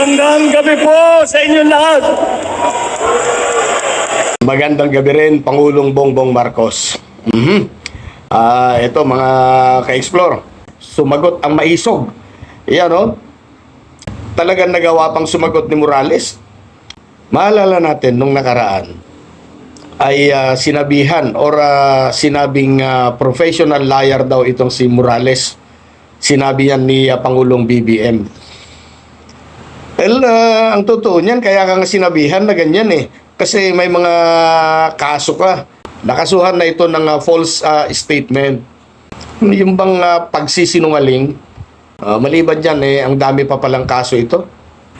Magandang gabi po sa inyo lahat. Magandang gabi rin, Pangulong Bongbong Marcos. Mhm. Ah, ito mga ka-explore. Sumagot ang maisog. Yan oh. Talagang nagawa pang sumagot ni Morales. Maalala natin nung nakaraan ay ah, sinabihan or ah, sinabing ah, professional liar daw itong si Morales. Sinabi yan ni ah, Pangulong BBM. Well, ah, ang totoo niyan, kaya ka nga sinabihan na ganyan eh. Kasi may mga kaso ka. Nakasuhan na ito ng ah, false ah, statement. Yung bang ah, pagsisinungaling, ah, maliban dyan eh, ang dami pa palang kaso ito.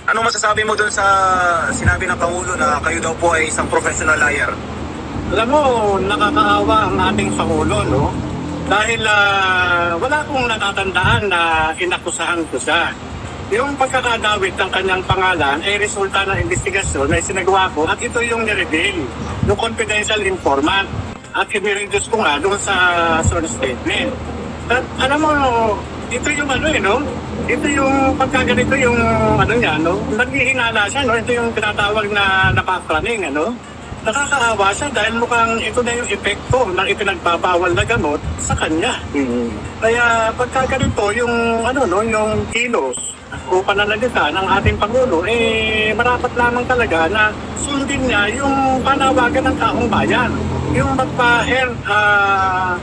Ano masasabi mo doon sa sinabi ng Pangulo na kayo daw po ay isang professional liar? Alam mo, nakakaawa ang ating Pangulo, no? Dahil ah, wala akong natatandaan na inakusahan ko siya. Yung pagkakadawit ng kanyang pangalan ay resulta ng investigasyon na isinagawa ko at ito yung nireveal ng confidential informant at i-reduce ko nga doon sa source statement. At alam mo, ito yung ano eh, no? Ito yung pagkaganito yung ano niya, no? Naghihinala siya, no? Ito yung tinatawag na napakraning, ano? Nakakaawa siya dahil mukhang ito na yung epekto ng ipinagbabawal na gamot sa kanya. Kaya pagka ganito, yung ano no, yung kilos o pananalita ng ating Pangulo, eh marapat lamang talaga na sundin niya yung panawagan ng taong bayan. Yung magpa-air uh,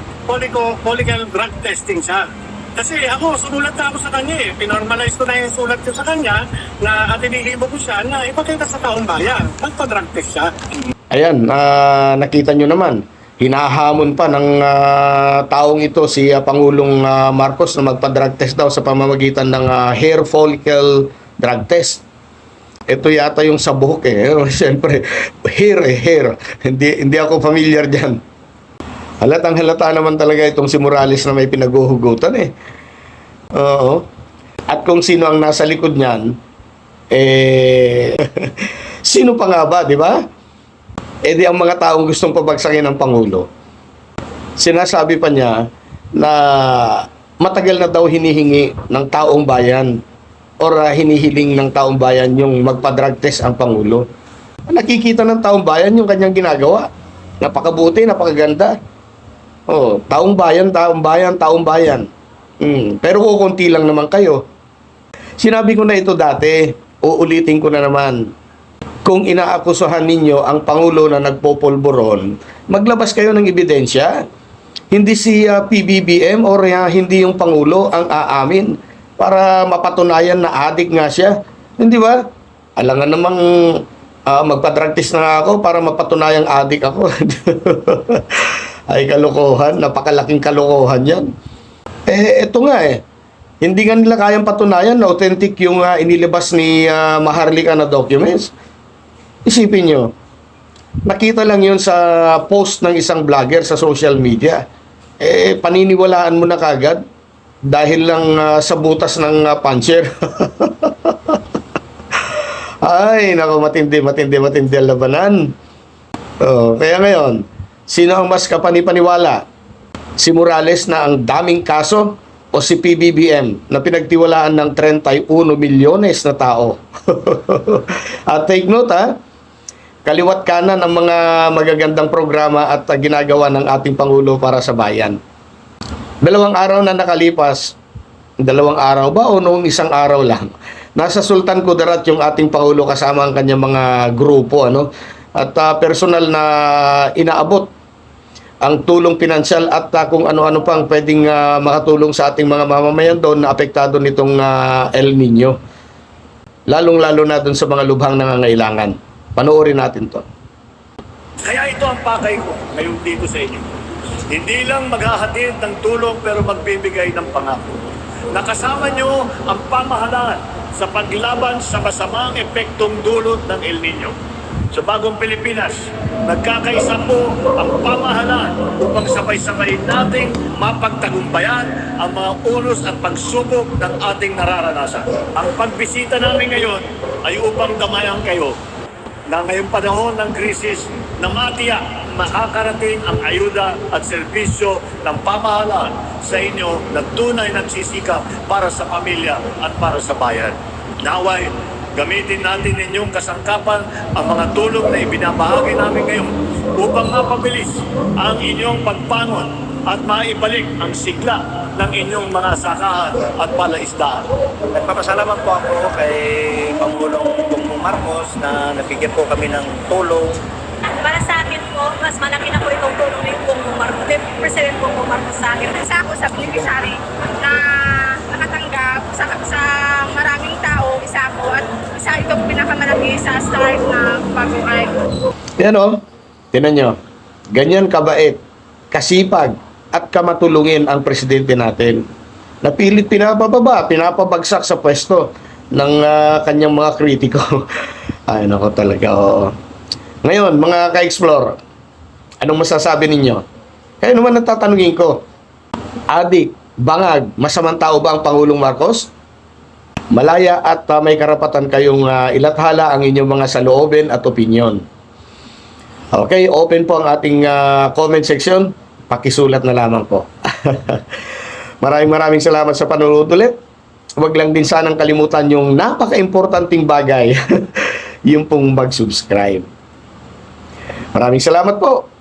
polygal drug testing siya. Kasi ako, sumulat na ako sa kanya eh. Pinormalize ko na yung sulat ko sa kanya na at inihibo ko siya na ipakita sa taong bayan. Magpa-drug test siya. Ayan, ah, nakita nyo naman. Hinahamon pa ng ah, taong ito si ah, Pangulong ah, Marcos na magpa-drug test daw sa pamamagitan ng ah, hair follicle drug test. Ito yata yung sa buhok eh. Siyempre, hair eh, hair. Hindi, hindi ako familiar dyan. Halatang halata naman talaga itong si Morales na may pinaguhugutan eh. Oo. At kung sino ang nasa likod niyan, eh, sino pa nga ba, di ba? Eh di ang mga taong gustong pabagsakin ng Pangulo. Sinasabi pa niya na matagal na daw hinihingi ng taong bayan or ah, hinihiling ng taong bayan yung magpa-drug test ang Pangulo. Nakikita ng taong bayan yung kanyang ginagawa. Napakabuti, napakaganda. Oh, taong bayan, taong bayan, taong bayan. Mm, pero kukunti lang naman kayo. Sinabi ko na ito dati, uulitin ko na naman. Kung inaakusahan ninyo ang Pangulo na nagpopolboron, maglabas kayo ng ebidensya. Hindi si ah, PBBM or ah, hindi yung Pangulo ang aamin para mapatunayan na adik nga siya. Hindi ba? Alangan namang ah, magpa-drug test na nga ako para mapatunayang adik ako. Ay kalokohan, napakalaking kalokohan yan. Eh, eto nga eh. Hindi nga nila kayang patunayan na authentic yung ah, inilabas ni ah, Maharlika na documents. Isipin nyo, nakita lang yun sa post ng isang vlogger sa social media. Eh, paniniwalaan mo na kagad dahil lang ah, sa butas ng ah, puncher. Ay, nako matindi, matindi, matindi ang labanan. Oh, kaya ngayon, sino ang mas kapanipaniwala? Si Morales na ang daming kaso o si PBBM na pinagtiwalaan ng 31 milyones na tao? At take note ha, kaliwat kanan ang mga magagandang programa at uh, ginagawa ng ating Pangulo para sa bayan. Dalawang araw na nakalipas, dalawang araw ba o noong isang araw lang, nasa Sultan Kudarat yung ating Pangulo kasama ang kanyang mga grupo ano at uh, personal na inaabot ang tulong pinansyal at uh, kung ano-ano pang pwedeng uh, makatulong sa ating mga mamamayan doon na apektado nitong uh, El Nino. Lalong-lalo na doon sa mga lubhang nangangailangan. Panoorin natin to. Kaya ito ang pakay ko ngayon dito sa inyo. Hindi lang maghahatid ng tulong pero magbibigay ng pangako. Nakasama nyo ang pamahalaan sa paglaban sa masamang epektong dulot ng El Nino. Sa bagong Pilipinas, nagkakaisa po ang pamahalaan upang sabay-sabay nating mapagtagumpayan ang mga ulos at pagsubok ng ating nararanasan. Ang pagbisita namin ngayon ay upang damayan kayo na ngayong panahon ng krisis na matiyak makakarating ang ayuda at serbisyo ng pamahalaan sa inyo na tunay nagsisikap para sa pamilya at para sa bayan. Naway, Gamitin natin inyong kasangkapan ang mga tulong na ibinabahagi namin ngayon upang mapabilis ang inyong pagbangon at maibalik ang sigla ng inyong mga sakahan at palaisdaan. Nagpapasalamat po ako kay Pangulong Marcos na nabigyan po kami ng tulong Para sa akin po, mas malaki na po itong tulong ni Bongbong Marcos, ni President Bongbong Marcos sa akin. isa ako sa beneficiary na nakatanggap sa, sa maraming tao, isa ako at isa itong pinakamalaki sa start na pag-uay. Yan o. Tinan nyo. Ganyan kabait, kasipag, at kamatulungin ang presidente natin. Napilit pinapababa, pinapabagsak sa pwesto ng ah, kanyang mga kritiko. Ay, nako talaga, oo. Ngayon, mga ka-explore, anong masasabi ninyo? Kayo naman natatanungin ko. Adik, bangag, masamang tao ba ang Pangulong Marcos? Malaya at ah, may karapatan kayong ah, ilathala ang inyong mga saloobin at opinyon. Okay, open po ang ating ah, comment section. Pakisulat na lamang po. maraming maraming salamat sa panonood ulit. Huwag lang din sanang kalimutan yung napaka-importanting bagay, yung pong mag-subscribe. Maraming salamat po.